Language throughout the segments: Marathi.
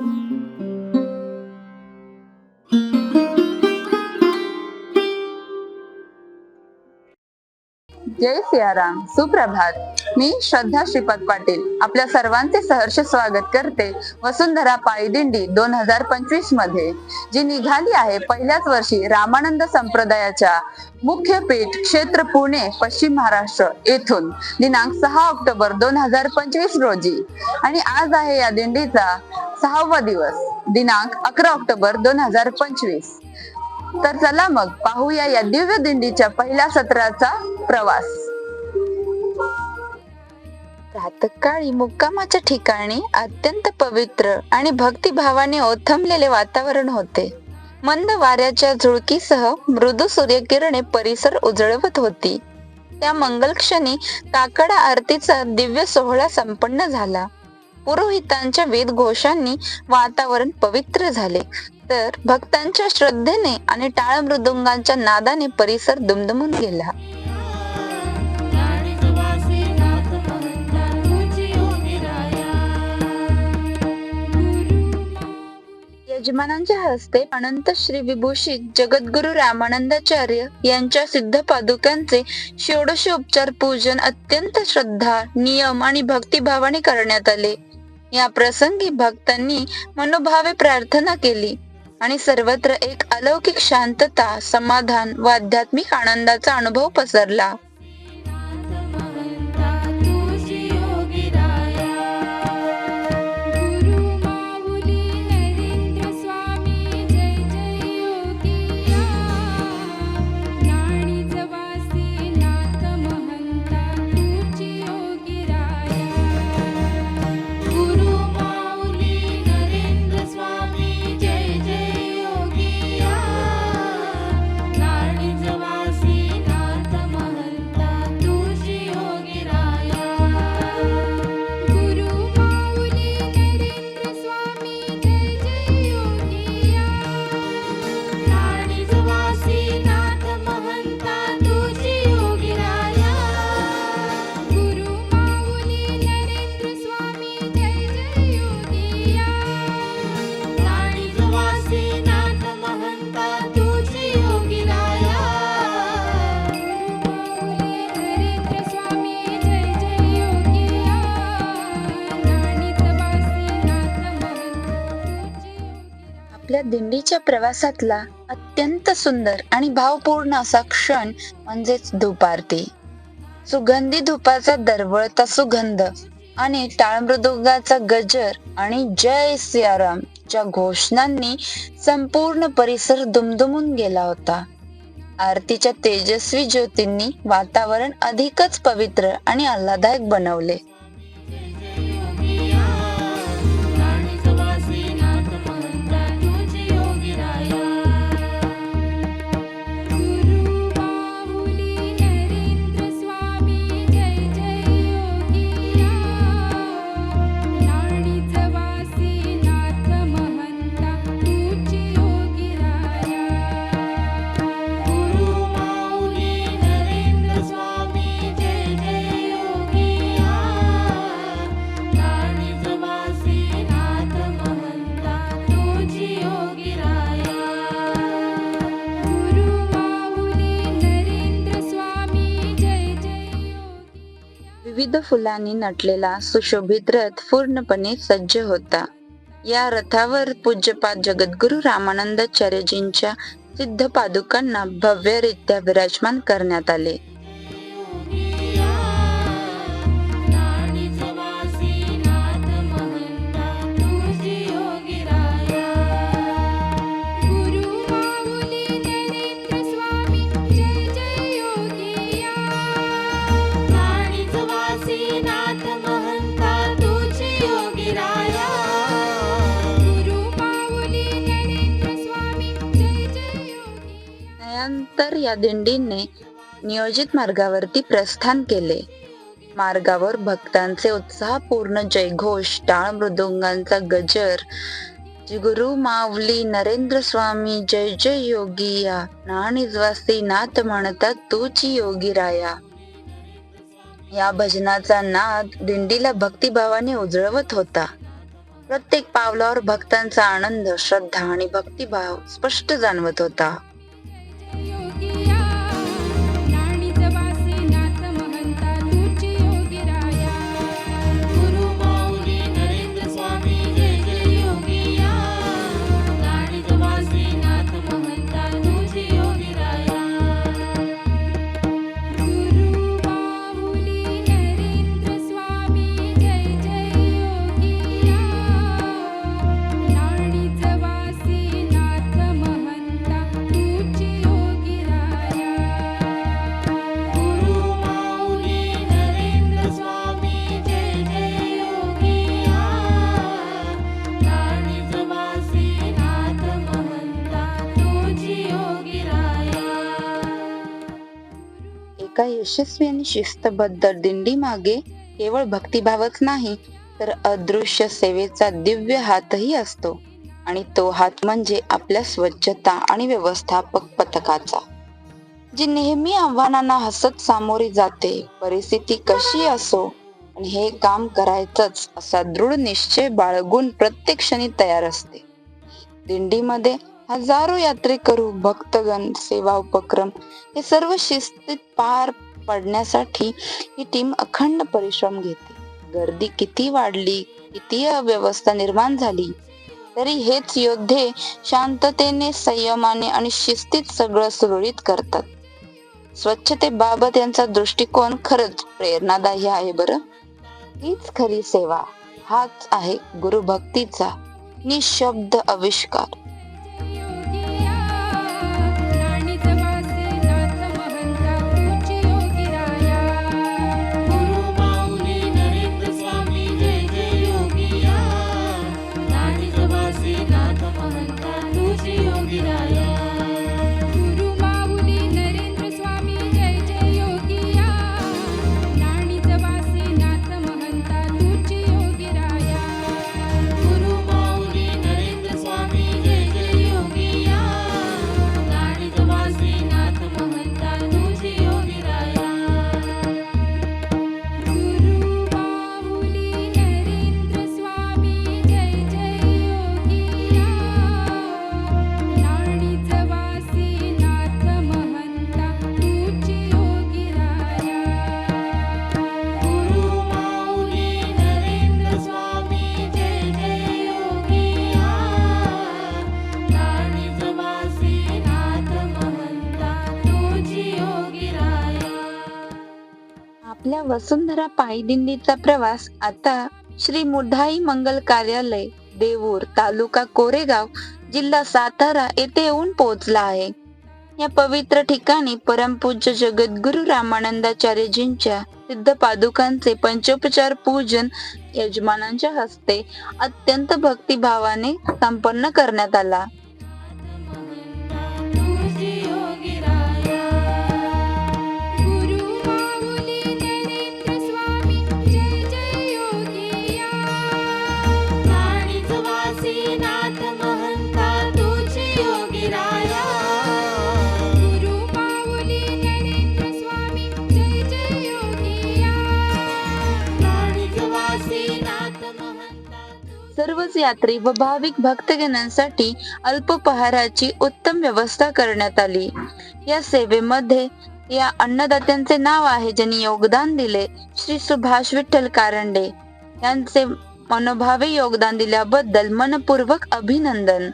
Bye. जय सियाराम सुप्रभात. मी श्रद्धा श्रीपद पाटील. आपल्या सर्वांचे सहर्ष स्वागत करते वसुंधरा पायी दिंडी दोन हजार पंचवीसमध्ये जी निघाली आहे पहिल्याच वर्षी रामानंद संप्रदायाच्या मुख्य पीठ क्षेत्र पुणे पश्चिम महाराष्ट्र येथून दिनांक सहा ऑक्टोबर दोन हजार पंचवीस रोजी. आणि आज आहे या दिंडीचा सहावा दिवस दिनांक अकरा ऑक्टोबर दोन हजार पंचवीस. तर चला मग पाहूया या दिव्य दिंडीच्या पहिल्या सत्राचा प्रवास. प्रातकाळी मुक्कामाच्या ठिकाणी अत्यंत पवित्र आणि भक्तिभावाने ओथंबलेले वातावरण होते. मंद वाऱ्याच्या झुळकीसह मृदू सूर्यकिरणे परिसर उजळवत होती. त्या मंगल क्षणी काकडा आरतीचा दिव्य सोहळा संपन्न झाला. पुरोहितांच्या वेद घोषांनी वातावरण पवित्र झाले. तर भक्तांच्या श्रद्धेने आणि टाळ मृदुंगांच्या नादाने परिसर दुमदुमून गेला. यजमानांच्या हस्ते अनंत श्री विभूषित जगद्गुरु रामानंदाचार्य यांच्या सिद्ध पादुकांचे षोडशोपचार पूजन अत्यंत श्रद्धा नियम आणि भक्तिभावाने करण्यात आले. या प्रसंगी भक्तांनी मनोभावे प्रार्थना केली आणि सर्वत्र एक अलौकिक शांतता समाधान व आध्यात्मिक आनंदाचा अनुभव पसरला. दिंडीच्या प्रवासातला अत्यंत सुंदर आणि भावपूर्ण असा क्षण म्हणजेच धूप आरती सुगंधी धुपाचा दरवळता सुगंध आणि टाळमृदुंगाचा गजर आणि जय सियाराम च्या घोषणांनी संपूर्ण परिसर दुमदुमून गेला होता. आरतीच्या तेजस्वी ज्योतींनी वातावरण अधिकच पवित्र आणि आल्हादायक बनवले. फुलांनी नटलेला सुशोभित रथ पूर्णपणे सज्ज होता. या रथावर पूज्यपाद जगद्गुरु रामानंदाचार्यजींच्या सिद्ध पादुकांना भव्यरित्या विराजमान करण्यात आले. या दिंडीने नियोजित मार्गावरती प्रस्थान केले. मार्गावर भक्तांचे उत्साहपूर्ण जयघोष टाळ मृदुंगांचा गजर गुरु माऊली नरेंद्र स्वामी जय जय योगी या नाणिजवासी नाथ म्हणतात तूची योगी राया. या भजनाचा नाद दिंडीला भक्तिभावाने उजळवत होता. प्रत्येक पावलावर भक्तांचा आनंद श्रद्धा आणि भक्तिभाव स्पष्ट जाणवत होता. यशस्वी आणि शिस्तबद्ध दिंडी मागे केवळ भक्तिभावच नाही तर अदृश्य सेवेचा दिव्य हातही असतो. आणि तो हात म्हणजे आपल्या स्वच्छता आणि व्यवस्थापक पथकाचा. जी नेहमी आव्हानांना हसत सामोरी जाते परिस्थिती कशी असो आणि हे काम करायचंच असा दृढ निश्चय बाळगून प्रत्येक क्षणी तयार असते. दिंडीमध्ये हजारो यात्रेकरू भक्तगण सेवा उपक्रम हे सर्व शिस्तीत पार पडण्यासाठी ही टीम अखंड परिश्रम घेते. गर्दी किती वाढली किती अव्यवस्था निर्माण झाली तरी हेच योद्धे शांततेने संयमाने आणि शिस्तीत सगळं सुरळीत करतात. स्वच्छतेबाबत यांचा दृष्टिकोन खरंच प्रेरणादायी आहे बरं. हीच खरी सेवा हाच आहे गुरुभक्तीचा निशब्द आविष्कार. वसुंधरा पायी दिंडीचा प्रवास. आता श्री मुढाई मंगल कार्यालय देऊर तालुका कोरेगाव जिल्हा सातारा येथे येऊन पोहोचला आहे. या पवित्र ठिकाणी परमपूज्य जगद्गुरु रामानंदाचार्यजींच्या सिद्ध पादुकांचे पंचोपचार पूजन यजमानांच्या हस्ते अत्यंत भक्तिभावाने संपन्न करण्यात आला. यात्री व भाविक भक्तगणांसाठी अल्पपहाराची उत्तम व्यवस्था करण्यात आली. या सेवेमध्ये या अन्नदात्यांचे नाव आहे ज्यांनी योगदान दिले श्री सुभाष विठ्ठल कारंडे. यांचे मनोभावे योगदान दिल्याबद्दल मनपूर्वक अभिनंदन.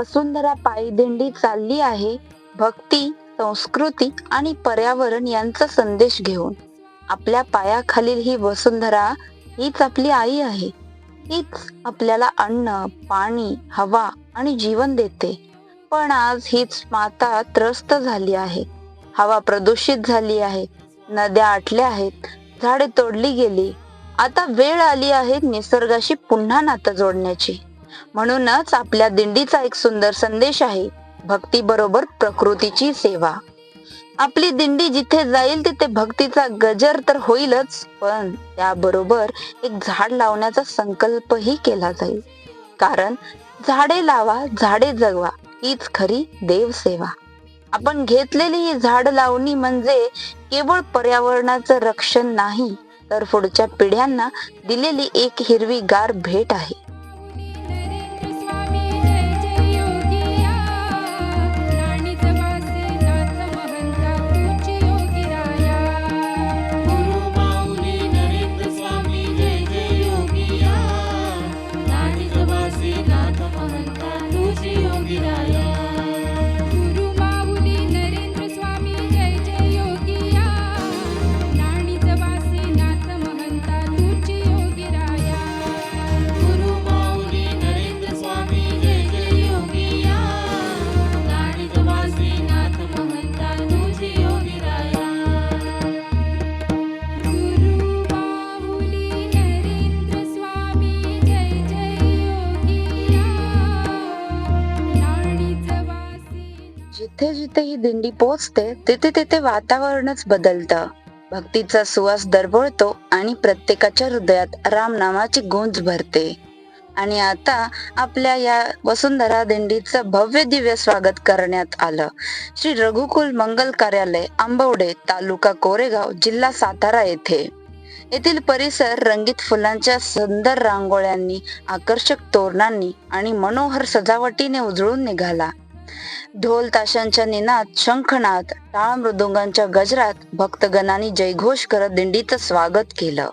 वसुंधरा पायी दिंडी चालली आहे. भक्ती संस्कृती आणि पर्यावरण यांचा संदेश घेऊन. आपल्या पायाखालील ही वसुंधरा हीच आपली आई आहे. हीच आपल्याला अन्न पाणी हवा आणि जीवन देते. पण आज हीच माता त्रस्त झाली आहे. हवा प्रदूषित झाली आहे. नद्या आटल्या आहेत. झाडे तोडली गेली. आता वेळ आली आहे निसर्गाशी पुन्हा नातं जोडण्याची. म्हणूनच आपल्या दिंडीचा एक सुंदर संदेश आहे भक्ती बरोबर प्रकृतीची सेवा. आपली दिंडी जिथे जाईल तिथे भक्तीचा गजर तर होईलच पण त्याबरोबर एक झाड लावण्याचा संकल्पही केला जाईल. कारण झाडे लावा झाडे जगवा हीच खरी देवसेवा. आपण घेतलेली ही झाड लावणी म्हणजे केवळ पर्यावरणाचं रक्षण नाही तर पुढच्या पिढ्यांना दिलेली एक हिरवीगार भेट आहे. दिंडी पोचते तिथे तिथे वातावरणच बदलतं. भक्तीचा सुवास दरवळतो आणि प्रत्येकाच्या हृदयात रामनामाची गुंज भरते. आणि आता आपल्या या वसुंधरा दिंडीचं भव्य दिव्य स्वागत करण्यात आलं. श्री रघुकुल मंगल कार्यालय आंबवडे तालुका कोरेगाव जिल्हा सातारा येथे. येथील परिसर रंगीत फुलांच्या सुंदर रांगोळ्यांनी आकर्षक तोरणांनी आणि मनोहर सजावटीने उजळून निघाला. ढोल ताशांच्या निनाद शंखनाद टाळ मृदुंगांच्या गजरात भक्तगणांनी जयघोष करत दिंडीचं स्वागत केलं.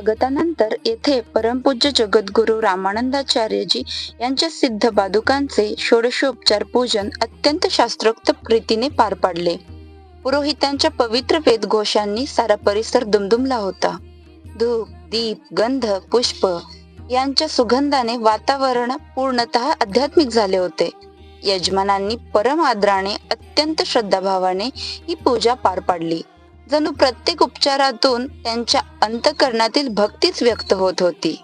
स्वागतानंतर येथे परमपूज्य जगद्गुरु रामानंदाचार्यजी यांच्या सिद्ध पादुकांचे षोडशोपचार पूजन अत्यंत शास्त्रोक्त प्रीतीने पार पाडले. पुरोहितांच्या पवित्र वेदघोषांनी सारा परिसर दुमदुमला होता. धूप दीप गंध पुष्प यांच्या सुगंधाने वातावरण पूर्णतः आध्यात्मिक झाले होते. यजमानांनी परम आदराने अत्यंत श्रद्धाभावाने ही पूजा पार पाडली. जणू प्रत्येक उपचारातून त्यांच्या अंतकरणातील भक्तीच व्यक्त होत होती.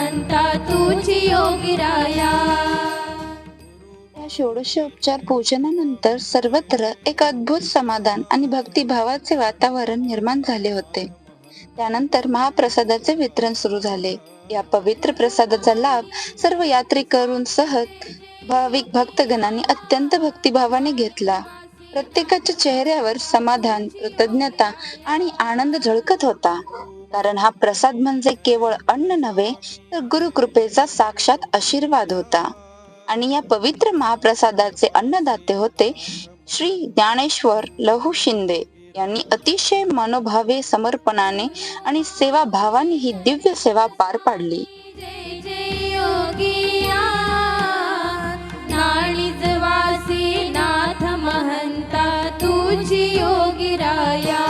म्हणता तुझी योगिराया या षोडशोपचार पूजनानंतर सर्वत्र एक अद्भुत समाधान आणि भक्तिभावाचे वातावरण निर्माण झाले होते. त्यानंतर महाप्रसादाचे वितरण सुरू झाले. या पवित्र प्रसादाचा लाभ सर्व यात्रेकरून सहज भाविक भक्तगणांनी अत्यंत भक्तिभावाने घेतला. प्रत्येकाच्या चेहऱ्यावर समाधान कृतज्ञता आणि आनंद झळकत होता. कारण हा प्रसाद म्हणजे केवळ अन्न नव्हे तर गुरुकृपेचा साक्षात आशीर्वाद होता. आणि या पवित्र महाप्रसादाचे अन्नदाते होते श्री ज्ञानेश्वर लहू शिंदे. यांनी अतिशय मनोभावे समर्पणाने आणि सेवा भावाने ही दिव्य सेवा पार पाडली. नाथ महंता तुझी योगी राया.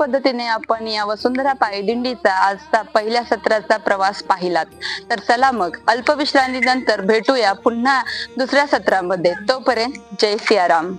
पद्धतीने आपण या वसुंधरा पायदिंडीचा आजचा पहिल्या सत्राचा प्रवास पाहिलात. तर चला मग अल्पविश्रांतीनंतर भेटूया पुन्हा दुसऱ्या सत्रामध्ये. तोपर्यंत जय सियाराम.